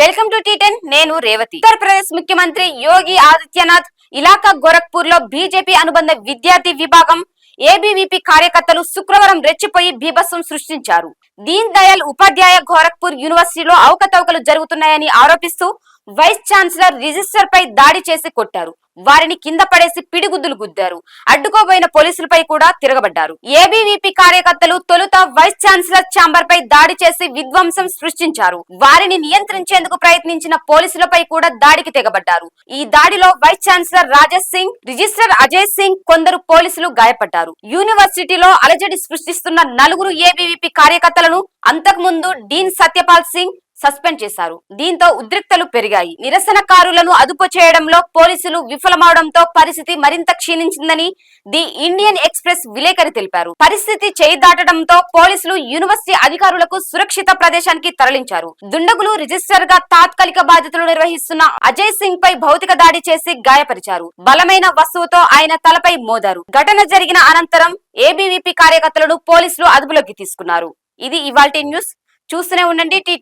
Welcome to T10 నేను రేవతి. ఉత్తరప్రదేశ్ ముఖ్యమంత్రి Yogi Adityanath ఇలాకా గోరఖ్పూర్లో BJP అనుబంధ విద్యార్థి విభాగం ఏబీవీపీ కార్యకర్తలు శుక్రవారం రెచ్చిపోయి బీభత్సం సృష్టించారు. దీన్ దయాల్ ఉపాధ్యాయ గోరఖ్పూర్ యూనివర్సిటీలో అవకతవకలు జరుగుతున్నాయని ఆరోపిస్తూ వైస్ ఛాన్సలర్ రిజిస్టర్ పై దాడి చేసి కొట్టారు. వారిని కింద పడేసి పిడిగుద్దులు గుద్దారు. అడ్డుకోబోయిన పోలీసులపై కూడా తిరగబడ్డారు. ఏబీవీపీ కార్యకర్తలు తొలుత వైస్ ఛాన్సలర్ ఛాంబర్ పై దాడి చేసి విధ్వంసం సృష్టించారు. వారిని నియంత్రించేందుకు ప్రయత్నించిన పోలీసులపై కూడా దాడికి తెగబడ్డారు. ఈ దాడిలో vice chancellor Rajesh Singh register Ajay Singh కొందరు పోలీసులు గాయపడ్డారు. యూనివర్సిటీలో అలజడి సృష్టిస్తున్న నలుగురు ఏబీవీపీ కార్యకర్తలను అంతకుముందు డీన్ సత్యపాల్ సింగ్ సస్పెండ్ చేశారు. దీంతో ఉద్రిక్తలు పెరిగాయి. నిరసనకారులను అదుపు చేయడంలో పోలీసులు విఫలమవడంతో పరిస్థితి మరింత క్షీణించిందని ది ఇండియన్ ఎక్స్ప్రెస్ విలేకరి తెలిపారు. పరిస్థితి చేయి దాటడంతో పోలీసులు యూనివర్సిటీ అధికారులకు సురక్షిత ప్రదేశానికి తరలించారు. దుండగులు రిజిస్టర్గా తాత్కాలిక బాధ్యతలు నిర్వహిస్తున్న అజయ్ సింగ్ పై భౌతిక దాడి చేసి గాయపరిచారు. బలమైన వస్తువుతో ఆయన తలపై మోదారు. ఘటన జరిగిన అనంతరం ఏబీవీపీ కార్యకర్తలను పోలీసులు అదుపులోకి తీసుకున్నారు. ఇది ఇవాల్టి న్యూస్. చూస్తూనే ఉండండి టీ